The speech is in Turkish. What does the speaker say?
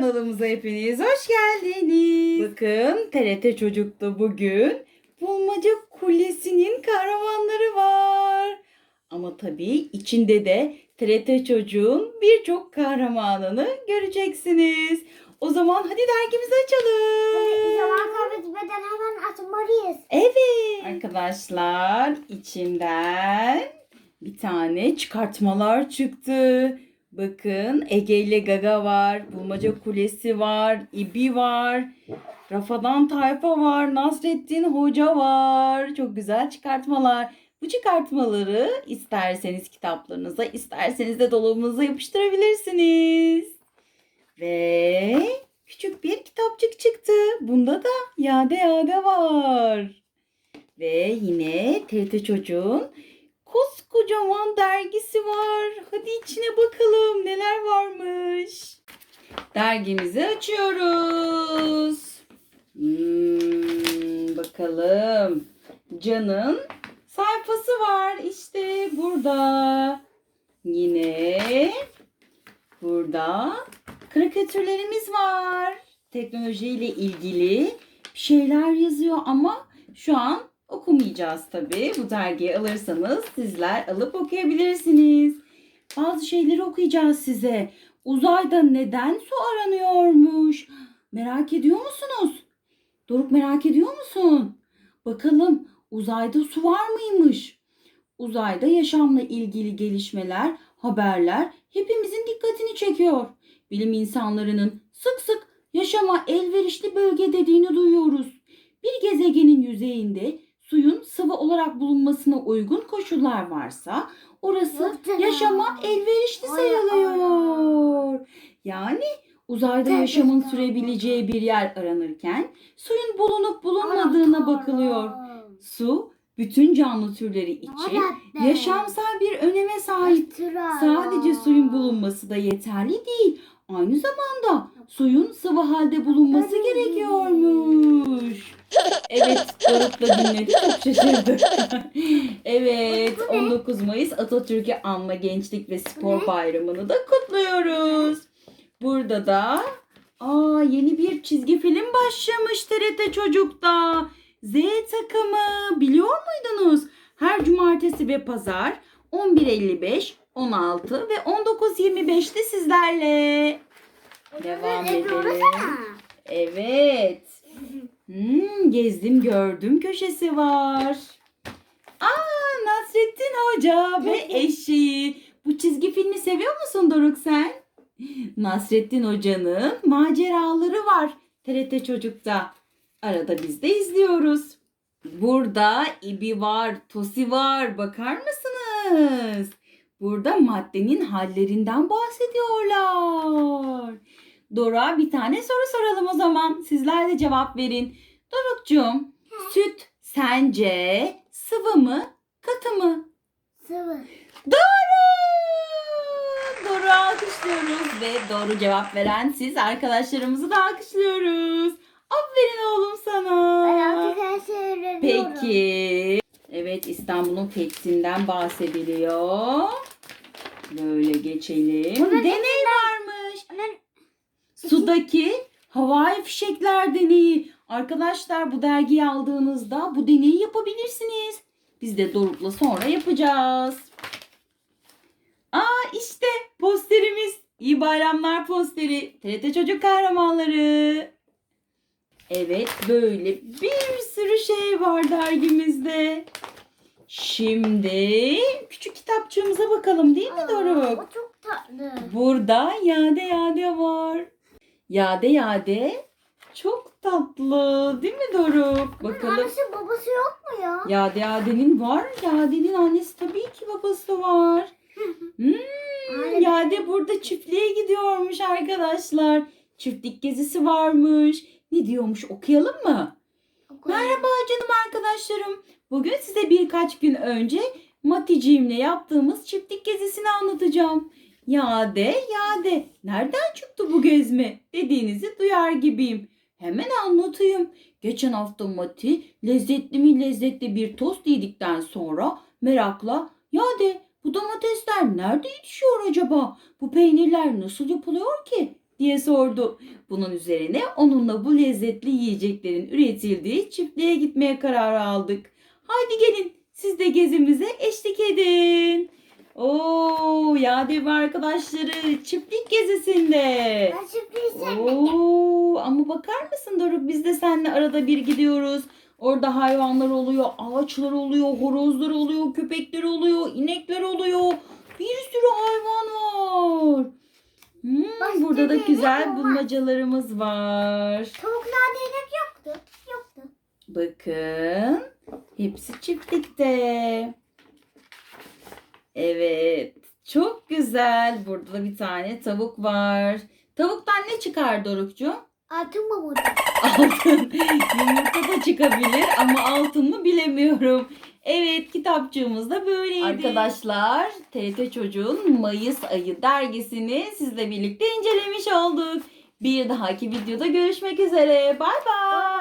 kanalımıza hepiniz hoş geldiniz. Bakın TRT Çocuk'ta bugün Bulmaca Kulesi'nin kahramanları var. Ama tabii içinde de TRT Çocuk'un birçok kahramanını göreceksiniz. O zaman hadi dergimizi açalım. Zaman kaybetmeden hemen atmalıyız. Evet. Arkadaşlar içinden bir tane çıkartmalar çıktı. Bakın Ege ile Gaga var. Bulmaca Kulesi var. İbi var. Rafadan Tayfa var. Nasrettin Hoca var. Çok güzel çıkartmalar. Bu çıkartmaları isterseniz kitaplarınıza, isterseniz de dolabınıza yapıştırabilirsiniz. Ve küçük bir kitapçık çıktı. Bunda da yade yade var. Ve yine TRT Çocuğun koskocaman dergisi var. Hadi içine bakalım neler varmış. Dergimizi açıyoruz. Hmm, bakalım. Can'ın sayfası var işte burada. Yine burada karikatürlerimiz var. Teknolojiyle ilgili şeyler yazıyor ama şu an okumayacağız tabii. Bu dergiyi alırsanız sizler alıp okuyabilirsiniz. Bazı şeyleri okuyacağız size. Uzayda neden su aranıyormuş? Merak ediyor musunuz? Doruk merak ediyor musun? Bakalım uzayda su var mıymış? Uzayda yaşamla ilgili gelişmeler, haberler hepimizin dikkatini çekiyor. Bilim insanlarının sık sık yaşama elverişli bölge dediğini duyuyoruz. Bir gezegenin yüzeyinde sıvı olarak bulunmasına uygun koşullar varsa orası yaşama elverişli Ay, sayılıyor. Yani uzayda yaşamın sürebileceği bir yer aranırken suyun bulunup bulunmadığına bakılıyor. Su bütün canlı türleri için yaşamsal bir öneme sahip. Sadece suyun bulunması da yeterli değil. Aynı zamanda suyun sıvı halde bulunması gerekiyormuş. Evet, Doruk'la dinledi çok şaşırdı. evet, 19 Mayıs Atatürk'ü anma Gençlik ve Spor Bayramı'nı da kutluyoruz. Burada da aa, yeni bir çizgi film başlamış TRT Çocuk'ta. Z takımı biliyor muydunuz? Her cumartesi ve pazar 11.55, 16 ve 19.25'te sizlerle. Devam edelim. Evet. Hmm, gezdim gördüm köşesi var. Aa Nasrettin Hoca ve eşeği. Bu çizgi filmi seviyor musun Doruk sen? Nasrettin Hoca'nın maceraları var TRT Çocuk'ta. Arada biz de izliyoruz. Burada İbi var, Tosi var. Bakar mısınız? Burada maddenin hallerinden bahsediyorlar. Dora bir tane soru soralım o zaman. Sizler de cevap verin. Doruk'cum, süt sence sıvı mı, katı mı? Sıvı. Doğru! Doğru alkışlıyoruz ve doğru cevap veren siz arkadaşlarımızı da alkışlıyoruz. Aferin oğlum Ben sana. artık her şeyi öğreniyorum. Peki. Evet İstanbul'un fethinden bahsediliyor. Böyle geçelim. Bunun Deney varmış. Bunun- Sudaki havai fişekler deneyi. Arkadaşlar bu dergiyi aldığınızda bu deneyi yapabilirsiniz. Biz de Doruk'la sonra yapacağız. Aa işte posterimiz. İyi bayramlar posteri. TRT Çocuk Kahramanları. Evet böyle bir sürü şey var dergimizde. Şimdi küçük kitapçığımıza bakalım değil mi Aa, Doruk? O çok tatlı. Burada yade yade var. Yade yade çok tatlı değil mi Doruk? Bakalım. Annesi babası yok mu ya? Yade yadenin var. Yadenin annesi tabii ki babası var. Hmm. Yade burada çiftliğe gidiyormuş arkadaşlar. Çiftlik gezisi varmış. Ne diyormuş okuyalım mı? Merhaba canım arkadaşlarım. Bugün size birkaç gün önce Maticiğimle yaptığımız çiftlik gezisini anlatacağım. Yade, yade, nereden çıktı bu gezme dediğinizi duyar gibiyim. Hemen anlatayım. Geçen hafta Mati lezzetli mi lezzetli bir tost yedikten sonra merakla Yade bu domatesler nerede yetişiyor acaba? Bu peynirler nasıl yapılıyor ki? Diye sordu. Bunun üzerine onunla bu lezzetli yiyeceklerin üretildiği çiftliğe gitmeye kararı aldık. Haydi gelin siz de gezimize eşlik edin. Oo, Yadev ve arkadaşları çiftlik gezisinde. Ben. Oo, ama bakar mısın Doruk biz de seninle arada bir gidiyoruz. Orada hayvanlar oluyor, ağaçlar oluyor, horozlar oluyor, köpekler oluyor, inekler oluyor. Bir sürü hayvan var. Hmm, Başka burada da güzel bulmacalarımız var. Tavuklar yemek yoktu. Yoktu. Bakın. Hepsi çiftlikte. Evet. Çok güzel. Burada da bir tane tavuk var. Tavuktan ne çıkar Dorukcuğum? Altın mı burada? Altın. Yumurta da çıkabilir ama altın mı bilemiyorum. Evet kitapçığımız da böyleydi. Arkadaşlar TRT Çocuğun Mayıs ayı dergisini sizle birlikte incelemiş olduk. Bir dahaki videoda görüşmek üzere. Bay bay.